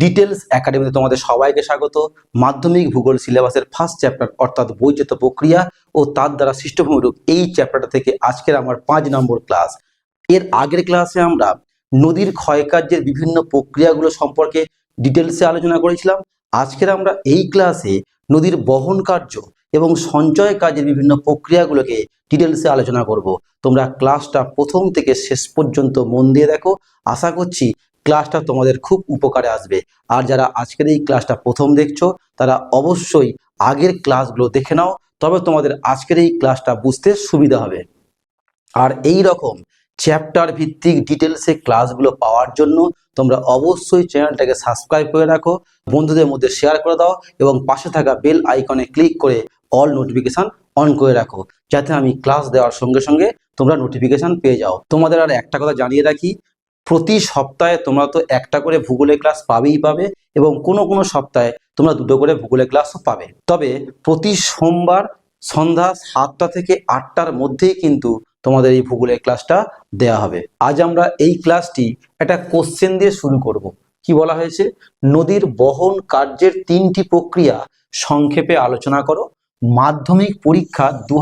Details একাডেমিতে তোমাদের সবাইকে স্বাগত। মাধ্যমিক ভূগোল সিলেবাসের ফার্স্ট চ্যাপ্টার অর্থাৎ বৈচিত্র প্রক্রিয়া ও তার দ্বারা সৃষ্ট ভূমিরূপ এই চ্যাপ্টারটা থেকে আজকের আমার পাঁচ নম্বর ক্লাস এর আগের ক্লাসে আমরা নদীর ক্ষয়কার্যের বিভিন্ন প্রক্রিয়াগুলো সম্পর্কে ডিটেলসে আলোচনা করেছিলাম। আজকের আমরা এই ক্লাসে নদীর বহন কার্য এবং সঞ্চয় কাজের বিভিন্ন প্রক্রিয়াগুলোকে ডিটেলসে আলোচনা করব। তোমরা ক্লাসটা প্রথম থেকে শেষ পর্যন্ত মন দিয়ে দেখো। আশা করছি ক্লাসটা তোমাদের খুব উপকারে আসবে। আর যারা আজকের এই ক্লাসটা প্রথম দেখছ, তারা অবশ্যই আগের ক্লাসগুলো দেখে নাও, তবে তোমাদের আজকের এই ক্লাসটা বুঝতে সুবিধা হবে। আর এই রকম চ্যাপ্টার ভিত্তিক ডিটেলসে ক্লাসগুলো পাওয়ার জন্য তোমরা অবশ্যই চ্যানেলটাকে সাবস্ক্রাইব করে রাখো, বন্ধুদের মধ্যে শেয়ার করে দাও, এবং পাশে থাকা বেল আইকনে ক্লিক করে অল নোটিফিকেশন অন করে রাখো, যাতে আমি ক্লাস দেওয়ার সঙ্গে সঙ্গে তোমরা নোটিফিকেশান পেয়ে যাও। তোমাদের আর একটা কথা জানিয়ে রাখি প্রতি সপ্তাহে তোমরা তো একটা করে ভূগোলের ক্লাস পাবেই পাবে এবং কোনো কোনো সপ্তাহে তোমরা দুটো করে ভূগোলের ক্লাসও পাবে। তবে প্রতি সোমবার সন্ধ্যা সাতটা থেকে আটটার মধ্যেই কিন্তু তোমাদের এই ভূগোলের ক্লাসটা দেয়া হবে। আজ আমরা এই ক্লাসটি একটা কোশ্চেন দিয়ে শুরু করব। কি বলা হয়েছে? নদীর বহন কার্যের তিনটি প্রক্রিয়া সংক্ষেপে আলোচনা করো। মাধ্যমিক পরীক্ষা দু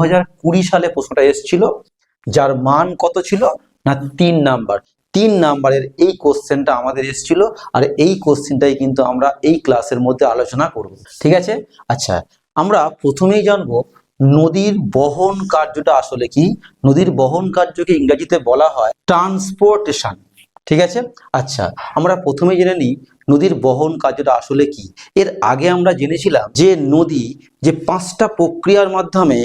সালে প্রশ্নটা এসেছিল। যার মান কত ছিল? না, তিন নাম্বার। তিন নাম্বারের এই কোশ্চেনটা আমাদের এসেছিল, আর এই কোশ্চেনটাই কিন্তু আমরা এই ক্লাসের মধ্যে আলোচনা করব। ঠিক আছে? আচ্ছা আমরা প্রথমেই জানব নদীর বহন কার্যটা আসলে কি? নদীর বহন কার্যকে ইংরেজিতে বলা হয় ট্রান্সপোর্টেশন ঠিক আছে? আচ্ছা আমরা প্রথমে জেনে নিই নদীর বহন কার্যটা আসলে কি। এর আগে আমরা জেনেছিলাম যে নদী যে পাঁচটা প্রক্রিয়ার মাধ্যমে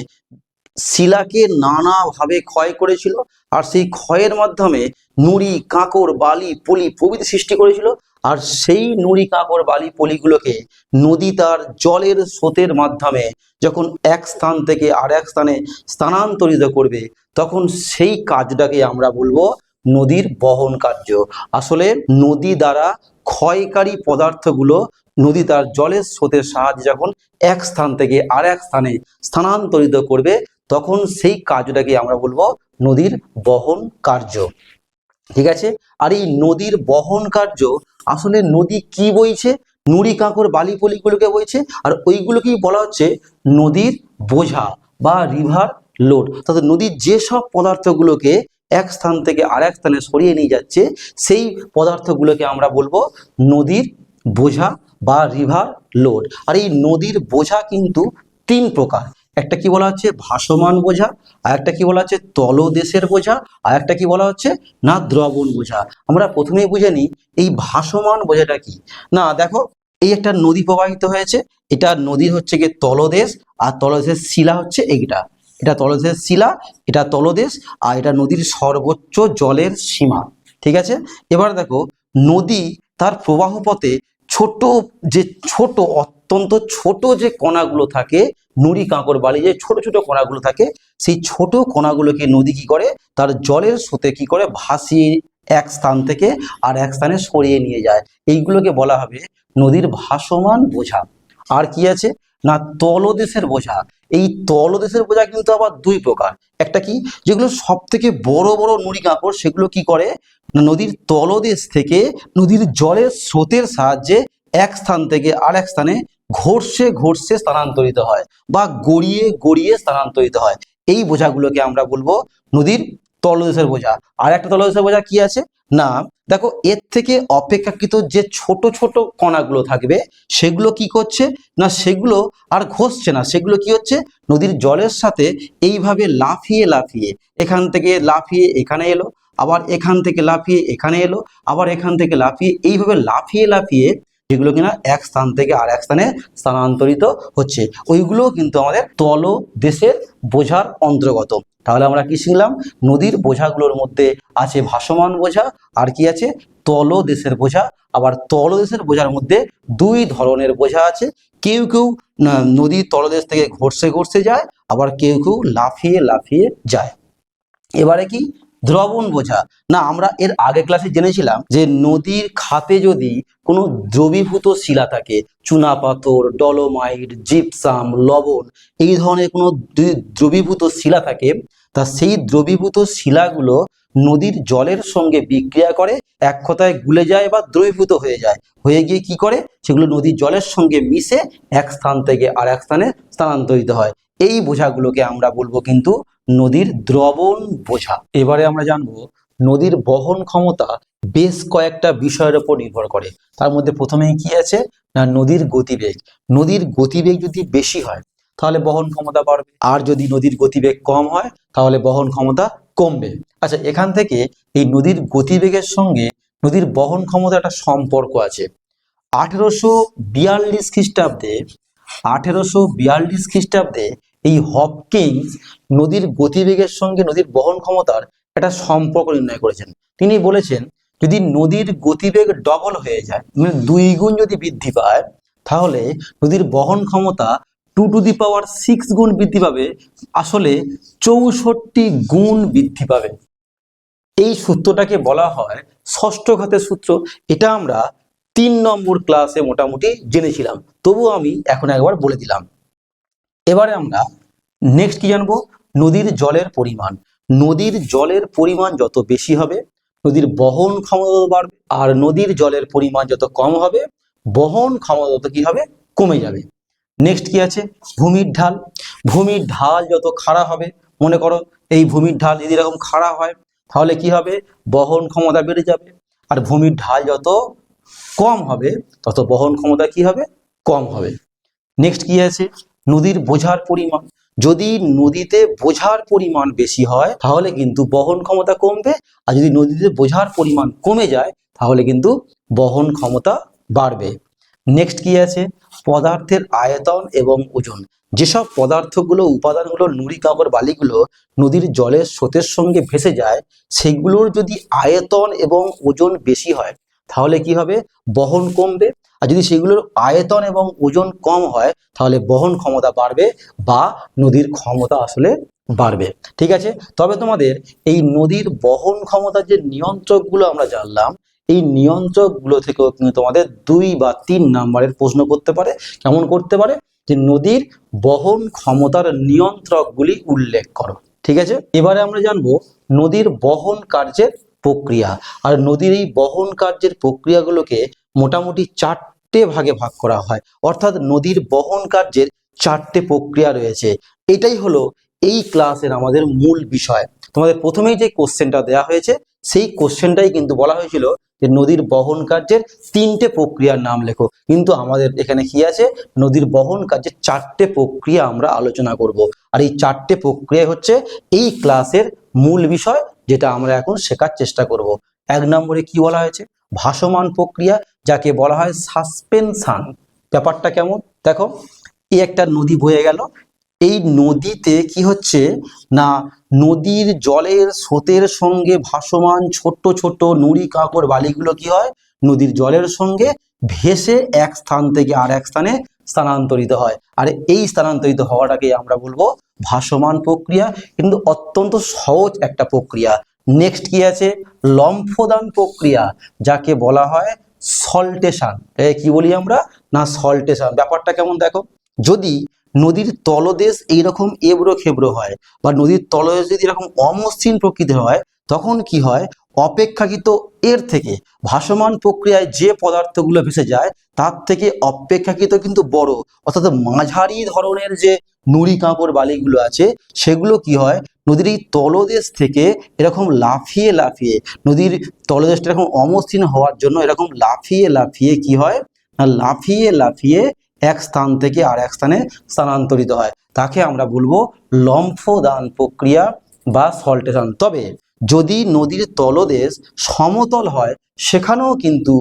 শিলাকে নানাভাবে ক্ষয় করেছিল আর সেই ক্ষয়ের মাধ্যমে নুড়ি কাঁকড় বালি, পলি প্রভৃতি সৃষ্টি করেছিল। আর সেই নুড়ি কাঁকড় বালি, পলিগুলোকে নদী তার জলের স্রোতের মাধ্যমে যখন এক স্থান থেকে আর এক স্থানে স্থানান্তরিত করবে, তখন সেই কাজটাকে আমরা বলব নদীর বহন কার্য। আসলে নদী দ্বারা ক্ষয়কারী পদার্থগুলো নদী তার জলের স্রোতের সাহায্যে যখন এক স্থান থেকে আর এক স্থানে স্থানান্তরিত করবে তখন সেই কাজটাকে আমরা বলব নদীর বহন কার্য। ঠিক আছে? আর এই নদীর বহন কার্য, আসলে নদী কি বইছে? নুড়ি কাঁকড় বালি পলিগুলোকে বইছে। আর ওইগুলোকেই বলা হচ্ছে নদীর বোঝা বা রিভার লোড অর্থাৎ নদীর যেসব পদার্থগুলোকে এক স্থান থেকে আর এক স্থানে সরিয়ে নিয়ে যাচ্ছে, সেই পদার্থগুলোকে আমরা বলব নদীর বোঝা বা রিভার লোড আর এই নদীর বোঝা কিন্তু তিন প্রকার। একটা কি বলা হচ্ছে ভাসমান বোঝা, আর একটা কি বলা হচ্ছে তলদেশের বোঝা, আর একটা কি বলা হচ্ছে না দ্রবণ বোঝা। আমরা প্রথমেই বুঝে নিই এই ভাসমান বোঝাটা কি। না, দেখো, এই একটা নদী প্রবাহিত হয়েছে, এটা নদীর হচ্ছে গিয়ে তলদেশ, আর তলদেশের শিলা হচ্ছে এইটা। এটা তলদেশের শিলা, এটা তলদেশ, আর এটা নদীর সর্বোচ্চ জলের সীমা। ঠিক আছে? এবার দেখো, নদী তার প্রবাহ পথে ছোট যে ছোট, অত্যন্ত ছোট যে কণাগুলো থাকে, নুড়ি কাঁকড় বালি যে ছোট ছোট কণাগুলো থাকে, সেই ছোট কণাগুলোকে নদী কি করে? তার জলের স্রোতে কি করে? ভাসিয়ে এক স্থান থেকে আর এক স্থানে সরিয়ে নিয়ে যায়। এইগুলোকে বলা হবে নদীর ভাসমান বোঝা। আর কি আছে? না, তলদেশের বোঝা। এই তলদেশের বোঝা কিন্তু আবার দুই প্রকার। একটা কি? যেগুলো সব থেকে বড় বড় নুড়ি কাঁকড় সেগুলো কি করে? নদীর তলদেশ থেকে নদীর জলের স্রোতের সাহায্যে এক স্থান থেকে আর এক স্থানে ঘষে ঘষে স্থানান্তরিত হয় বা গড়িয়ে গড়িয়ে স্থানান্তরিত হয়। এই বোঝাগুলোকে আমরা বলব নদীর তলদেশের বোঝা। আর একটা তলদেশের বোঝা কি আছে? না, দেখো, এর থেকে অপেক্ষাকৃত যে ছোট ছোট কণাগুলো থাকবে, সেগুলো কি করছে? না, সেগুলো আর ঘষছে না, সেগুলো কি হচ্ছে? নদীর জলের সাথে এইভাবে লাফিয়ে লাফিয়ে, এখান থেকে লাফিয়ে এখানে এলো, আবার এখান থেকে লাফিয়ে এখানে এলো, আবার এখান থেকে লাফিয়ে, এইভাবে লাফিয়ে লাফিয়ে যেগুলো কিনা এক স্থান থেকে আর এক স্থানে স্থানান্তরিত হচ্ছে। ওইগুলো কিন্তু আমাদের তল দেশের বোঝার অন্তর্গত। তাহলে আমরা কি শিখলাম? নদীর বোঝাগুলোর মধ্যে আছে ভাসমান বোঝা, আর কি আছে? তলদেশের বোঝা। আবার তলদেশের বোঝার মধ্যে দুই ধরনের বোঝা আছে। কেউ কেউ নদীর তলদেশ থেকে ঘষে ঘষে যায়, আবার কেউ কেউ লাফিয়ে লাফিয়ে যায়। এবারে কি? দ্রবণ বোঝা। না, আমরা এর আগে ক্লাসে জেনেছিলাম যে নদীর খাতে যদি কোনো দ্রবীভূত শিলা থাকে চুনাপাথর ডলোমাইট জিপসাম লবণ, এই ধরনের কোনো দ্রবীভূত শিলা থাকে, তা সেই দ্রবীভূত শিলাগুলো নদীর জলের সঙ্গে বিক্রিয়া করে, এক কথায় গুলে যায় বা দ্রবীভূত হয়ে যায়। হয়ে গিয়ে কি করে? সেগুলো নদীর জলের সঙ্গে মিশে এক স্থান থেকে আর এক স্থানে স্থানান্তরিত হয়। এই বোঝাগুলোকে আমরা বলব কিন্তু নদীর দ্রবণ বোঝা। এবারে আমরা জানব নদীর বহন ক্ষমতা বেশ কয়েকটা বিষয়ের উপর নির্ভর করে। তার মধ্যে প্রথমেই কি আছে? না, নদীর গতিবেগ। নদীর গতিবেগ যদি বেশি হয়, তাহলে বহন ক্ষমতা বাড়বে। আর যদি নদীর গতিবেগ কম হয়, তাহলে বহন ক্ষমতা কমবে। আচ্ছা এখান থেকে এই নদীর গতিবেগের সঙ্গে নদীর বহন ক্ষমতা একটা সম্পর্ক আছে। আঠেরোশো বিয়াল্লিশ খ্রিস্টাব্দে, আঠেরোশো বিয়াল্লিশ খ্রিস্টাব্দে এই হপকিন্স নদীর গতিবেগের সঙ্গে নদীর বহন ক্ষমতার একটা সম্পর্ক নির্ণয় করেছেন। তিনি বলেছেন, যদি নদীর গতিবেগ ডবল হয়ে যায় মানে দুই গুণ যদি বৃদ্ধি পায়, তাহলে নদীর বহন ক্ষমতা two to the power six গুণ বৃদ্ধি পাবে, আসলে চৌষট্টি গুণ বৃদ্ধি পাবে। এই সূত্রটাকে বলা হয় ষষ্ঠ ঘাতের সূত্র। এটা আমরা তিন নম্বর ক্লাসে মোটামুটি জেনেছিলাম। তবুও আমি এখন একবার বলে দিলাম। এবারে আমরা নেক্সট কি জানব? নদীর জলের পরিমাণ। নদীর জলের পরিমাণ যত বেশি হবে, নদীর বহন ক্ষমতা বাড়বে, আর নদীর জলের পরিমাণ যত কম হবে, বহন ক্ষমতা কি হবে? কমে যাবে। নেক্সট কি আছে? ভূমির ঢাল। ভূমির ঢাল যত খাড়া হবে, মনে করো এই ভূমির ঢাল যদি এরকম খাড়া হয়, তাহলে কি হবে? বহন ক্ষমতা বেড়ে যাবে। আর ভূমির ঢাল যত কম হবে, তত বহন ক্ষমতা কি হবে? কম হবে। নেক্সট কি আছে? নদীর বোঝার পরিমাণ। যদি নদীতে বোঝার পরিমাণ বেশি হয়, তাহলে কিন্তু বহন ক্ষমতা কমবে। আর যদি নদীতে বোঝার পরিমাণ কমে যায়, তাহলে কিন্তু বহন ক্ষমতা বাড়বে। নেক্সট কি আছে? পদার্থের আয়তন এবং ওজন। যেসব পদার্থগুলো, উপাদানগুলো, নুড়ি, কাঁকর, বালিগুলো নদীর জলের স্রোতের সঙ্গে ভেসে যায়, সেগুলোর যদি আয়তন এবং ওজন বেশি হয় তাহলে কি হবে? বহন কমবে। আর যদি সেগুলোর আয়তন এবং ওজন কম হয়, তাহলে বহন ক্ষমতা বাড়বে বা নদীর ক্ষমতা আসলে বাড়বে। ঠিক আছে? তবে তোমাদের এই নদীর বহন ক্ষমতার যে নিয়ন্ত্রকগুলো আমরা জানলাম, এই নিয়ন্ত্রকগুলো থেকেও কিন্তু তোমাদের দুই বা তিন নাম্বারের প্রশ্ন করতে পারে। কেমন করতে পারে? যে নদীর বহন ক্ষমতার নিয়ন্ত্রকগুলি উল্লেখ করো। ঠিক আছে? এবারে আমরা জানব নদীর বহন কার্যের প্রক্রিয়া। আর নদীর এই বহন কার্যের প্রক্রিয়াগুলোকে মোটামুটি চারটে ভাগে ভাগ করা হয়। অর্থাৎ নদীর বহন কার্যের চারটে প্রক্রিয়া রয়েছে। এটাই হলো এই ক্লাসের আমাদের মূল বিষয়। তোমাদের প্রথমেই যে কোশ্চেনটা দেওয়া হয়েছে, সেই কোশ্চেনটাই কিন্তু বলা হয়েছিল যে নদীর বহন কার্যের তিনটে প্রক্রিয়ার নাম লেখো। কিন্তু আমাদের এখানে কি আছে? নদীর বহন কার্যের চারটে প্রক্রিয়া আমরা আলোচনা করব। আর এই চারটে প্রক্রিয়া হচ্ছে এই ক্লাসের মূল বিষয়। যেটা আমরা এখন শেখার চেষ্টা করব। এক নম্বরে কি বলা হয়েছে? ভাসমান প্রক্রিয়া, যাকে বলা হয় সাসপেনশান। ব্যাপারটা কেমন? দেখো, এই একটা নদী বয়ে গেল। এই নদীতে কি হচ্ছে? না, নদীর জলের স্রোতের সঙ্গে ভাসমান ছোট্ট ছোট্ট নুড়ি কাঁকড় বালিগুলো কি হয়? নদীর জলের সঙ্গে ভেসে এক স্থান থেকে আর এক স্থানে স্থানান্তরিত হয়। আর এই স্থানান্তরিত হওয়াটাকে আমরা বলব ভাসমান প্রক্রিয়া। কিন্তু অত্যন্ত সহজ একটা প্রক্রিয়া। নেক্সট কি আছে? লম্ফদান প্রক্রিয়া, যাকে বলা হয় সল্টেশন কি বলি আমরা? না সল্টেশন ব্যাপারটা কেমন দেখো? যদি নদীর তলদেশ এইরকম এবড়ো খেবড়ো হয় বা নদীর তলদেশ যদি এরকম অমসৃণ প্রকৃতি হয়, তখন কি হয়? অপেক্ষাকৃত এর থেকে ভাসমান প্রক্রিয়ায় যে পদার্থগুলো ভেসে যায়, তার থেকে অপেক্ষাকৃত কিন্তু বড়। অর্থাৎ মাঝারি ধরনের যে নুড়ি কাঁপড় বালিগুলো আছে, সেগুলো কি হয়? নদীর এই তলদেশ থেকে এরকম লাফিয়ে লাফিয়ে, নদীর তলদেশটা এরকম অমসৃণ হওয়ার জন্য এরকম লাফিয়ে লাফিয়ে কি হয়? না, লাফিয়ে লাফিয়ে এক স্থান থেকে আর এক স্থানে স্থানান্তরিত হয়। তাকে আমরা বলব লম্ফদান প্রক্রিয়া বা সল্টেশন। তবে যদি নদীর তলদেশ সমতল হয়, সেখানেও কিন্তু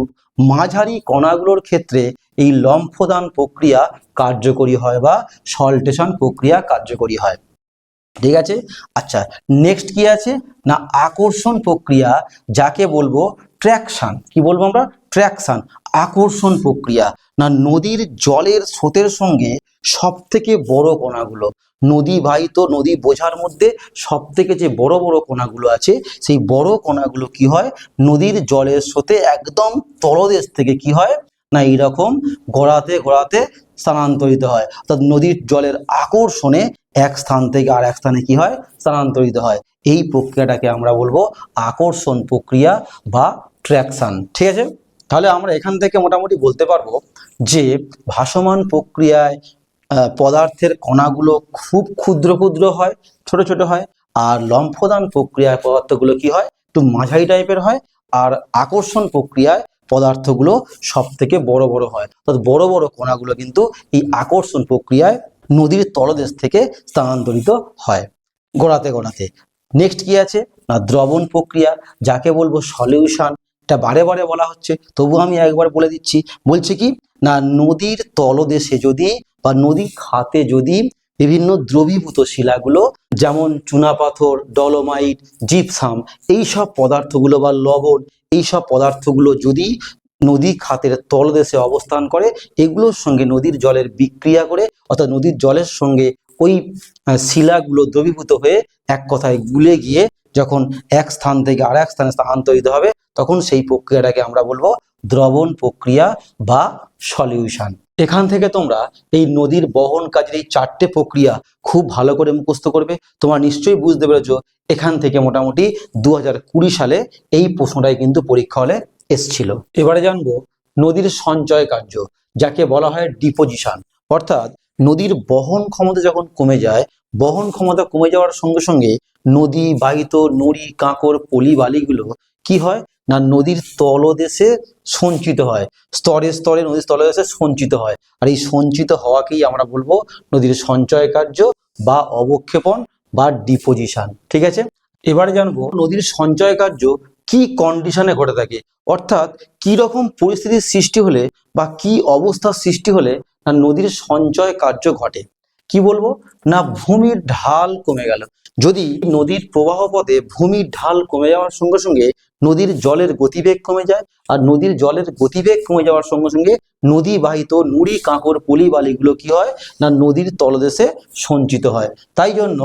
মাঝারি কণাগুলোর ক্ষেত্রে এই লম্ফদান প্রক্রিয়া কার্যকরী হয় বা সল্টেশন প্রক্রিয়া কার্যকরী হয়। ঠিক আছে? আচ্ছা নেক্সট কি আছে? না, আকর্ষণ প্রক্রিয়া, যাকে বলব ট্র্যাকশন কি বলব আমরা? ট্র্যাকশন আকর্ষণ প্রক্রিয়া। না, নদীর জলের স্রোতের সঙ্গে সব থেকে বড় কণাগুলো। নদী বাহিত, নদী বোঝার মধ্যে সব থেকে যে বড় বড় কণাগুলো আছে, সেই বড় কণাগুলো কি হয়? নদীর জলের স্রোতে একদম তলদেশ থেকে কি হয়? না, এইরকম গড়াতে গড়াতে স্থানান্তরিত হয়। অর্থাৎ নদীর জলের আকর্ষণে এক স্থান থেকে আর এক স্থানে কি হয়? স্থানান্তরিত হয়। এই প্রক্রিয়াটাকে আমরা বলব আকর্ষণ প্রক্রিয়া বা ট্র্যাকশন। ঠিক আছে? তাহলে আমরা এখান থেকে মোটামুটি বলতে পারব যে ভাসমান প্রক্রিয়ায় পদার্থের কণাগুলো খুব ক্ষুদ্র ক্ষুদ্র হয়, ছোট ছোট হয়, আর লম্ফদান প্রক্রিয়ায় পদার্থগুলো কি হয়? একটু মাঝারি টাইপের হয়, আর আকর্ষণ প্রক্রিয়ায় পদার্থগুলো সব থেকে বড় বড় হয়। অর্থাৎ বড় বড় কণাগুলো কিন্তু এই আকর্ষণ প্রক্রিয়ায় নদীর তলদেশ থেকে স্থানান্তরিত হয়, গোড়াতে গোড়াতে। নেক্সট কি আছে? না, দ্রবণ প্রক্রিয়া, যাকে বলব সলিউশন এটা বারে বারে বলা হচ্ছে, তবু আমি একবার বলে দিচ্ছি। বলছে কি? না, নদীর তলদেশে যদি বা নদী খাতে যদি বিভিন্ন দ্রবীভূত শিলাগুলো, যেমন চুনাপাথর ডলোমাইট, জিপসাম, এই সব পদার্থগুলো বা লবণ, এই সব পদার্থগুলো যদি নদী খাতের তলদেশে অবস্থান করে, এগুলোর সঙ্গে নদীর জলের বিক্রিয়া করে, অর্থাৎ নদীর জলের সঙ্গে ওই শিলাগুলো দ্রবীভূত হয়ে এক কথায় গুলে গিয়ে যখন এক স্থান থেকে আর এক স্থানে স্থানান্তরিত হবে, তখন সেই প্রক্রিয়াটাকে আমরা বলব দ্রবণ প্রক্রিয়া বা সলিউশন। এখান থেকে তোমরা এই নদীর বহন কাজের এই চারটে প্রক্রিয়া খুব ভালো করে মুখস্থ করবে। তোমরা নিশ্চয়ই বুঝতে পেরেছ, এখান থেকে মোটামুটি দু হাজার কুড়ি সালে এই প্রশ্নটাই কিন্তু পরীক্ষা হলে এসছিল। এবারে জানব নদীর সঞ্চয় কার্য, যাকে বলা হয় ডিপোজিশন। অর্থাৎ নদীর বহন ক্ষমতা যখন কমে যায়, বহন ক্ষমতা কমে যাওয়ার সঙ্গে সঙ্গে নদী বাহিত নুড়ি, কাঁকর, পলি, বালিগুলো কি হয়? না নদীর তলদেশে সঞ্চিত হয়, স্তরে স্তরে নদীর তলদেশে সঞ্চিত হয়। আর এই সঞ্চিত হওয়াকেই আমরা বলব নদীর সঞ্চয় কার্য বা অবক্ষেপণ বা ডিপোজিশন। ঠিক আছে? এবারে জানব নদীর সঞ্চয় কার্য কি কন্ডিশনে ঘটে থাকে? অর্থাৎ কি রকম পরিস্থিতির সৃষ্টি হলে বা কি অবস্থার সৃষ্টি হলে না নদীর সঞ্চয় কার্য ঘটে? কি বলব? না ভূমির ঢাল কমে গেল। যদি নদীর প্রবাহ পথে ভূমির ঢাল কমে যাওয়ার সঙ্গে সঙ্গে নদীর জলের গতিবেগ কমে যায় আর নদীর জলের গতিবেগ কমে যাওয়ার সঙ্গে সঙ্গে নদী বাহিত নুড়ি কাঁকড় পলি বালিগুলো কি হয় না নদীর তলদেশে সঞ্চিত হয়। তাই জন্য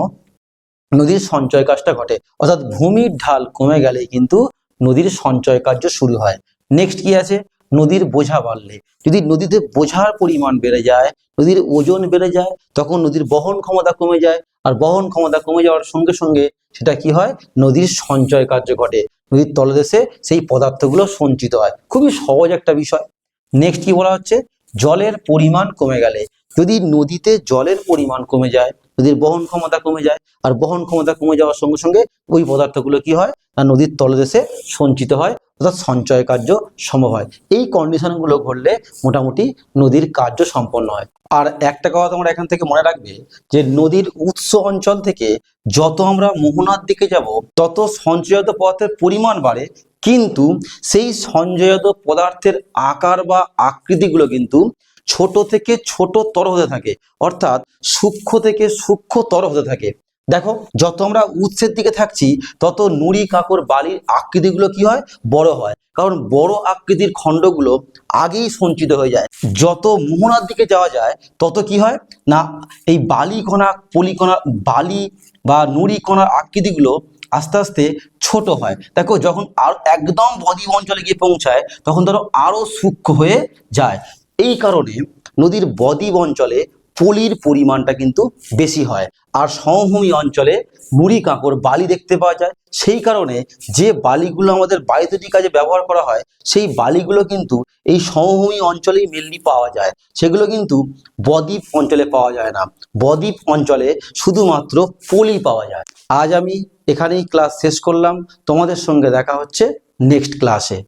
নদীর সঞ্চয় কাজটা ঘটে। অর্থাৎ ভূমির ঢাল কমে গেলে কিন্তু নদীর সঞ্চয় কার্য শুরু হয়। নেক্সট কি আছে? নদীর বোঝা বাড়লে। যদি নদীতে বোঝার পরিমাণ বেড়ে যায়, নদীর ওজন বেড়ে যায়, তখন নদীর বহন ক্ষমতা কমে যায়। আর বহন ক্ষমতা কমে যাওয়ার সঙ্গে সঙ্গে সেটা কি হয়? নদীর সঞ্চয় কার্য ঘটে। নদীর তলদেশে সেই পদার্থগুলো সঞ্চিত হয়। খুবই সহজ একটা বিষয়। নেক্সট কি বলা হচ্ছে? জলের পরিমাণ কমে গেলে। যদি নদীতে জলের পরিমাণ কমে যায় নদীর বহন ক্ষমতা কমে যায়, আর বহন ক্ষমতা কমে যাওয়ার সঙ্গে সঙ্গে ওই পদার্থগুলো কি হয়? না নদীর তলদেশে সঞ্চিত হয়। অর্থাৎ সঞ্চয় কার্য সম্ভব হয়। এই কন্ডিশনগুলো ঘটলে মোটামুটি নদীর কার্য সম্পন্ন হয়। আর একটা কথা তোমরা এখান থেকে মনে রাখবে যে নদীর উৎস অঞ্চল থেকে যত আমরা মোহনার দিকে যাব, তত সঞ্চয়ত পদার্থের পরিমাণ বাড়ে। কিন্তু সেই সঞ্চয়ত পদার্থের আকার বা আকৃতিগুলো কিন্তু ছোট থেকে ছোট ছোটতর হতে থাকে। অর্থাৎ সূক্ষ্ম থেকে সূক্ষ্মতর হতে থাকে। দেখো, যত আমরা উৎসের দিকে থাকছি, তত নুড়ি কাকর বালির আকৃতিগুলো কি হয়? বড় হয়। কারণ বড় আকৃতির খণ্ডগুলো আগেই সঞ্চিত হয়ে যায়। যত মোহনার দিকে যাওয়া যায়, তত কি হয়? না, এই বালি কণা পলিকণা বালি বা নুড়ি কণার আকৃতিগুলো আস্তে আস্তে ছোট হয়। দেখো, যখন আর একদম বদ্বীপ অঞ্চলে গিয়ে পৌঁছায়, তখন ধরো আরও সূক্ষ্ম হয়ে যায়। এই কারণে নদীর বদ্বীপ অঞ্চলে পলির পরিমাণটা কিন্তু বেশি হয়। আর সমভূমি অঞ্চলে মুড়ি কাঁকড় বালি দেখতে পাওয়া যায়। সেই কারণে যে বালিগুলো আমাদের বাড়িতে কাজে ব্যবহার করা হয়, সেই বালিগুলো কিন্তু এই সমভূমি অঞ্চলেই মেনলি পাওয়া যায়। সেগুলো কিন্তু বদ্বীপ অঞ্চলে পাওয়া যায় না। বদ্বীপ অঞ্চলে শুধুমাত্র পলি পাওয়া যায়। আজ আমি এখানেই ক্লাস শেষ করলাম। তোমাদের সঙ্গে দেখা হচ্ছে নেক্সট ক্লাসে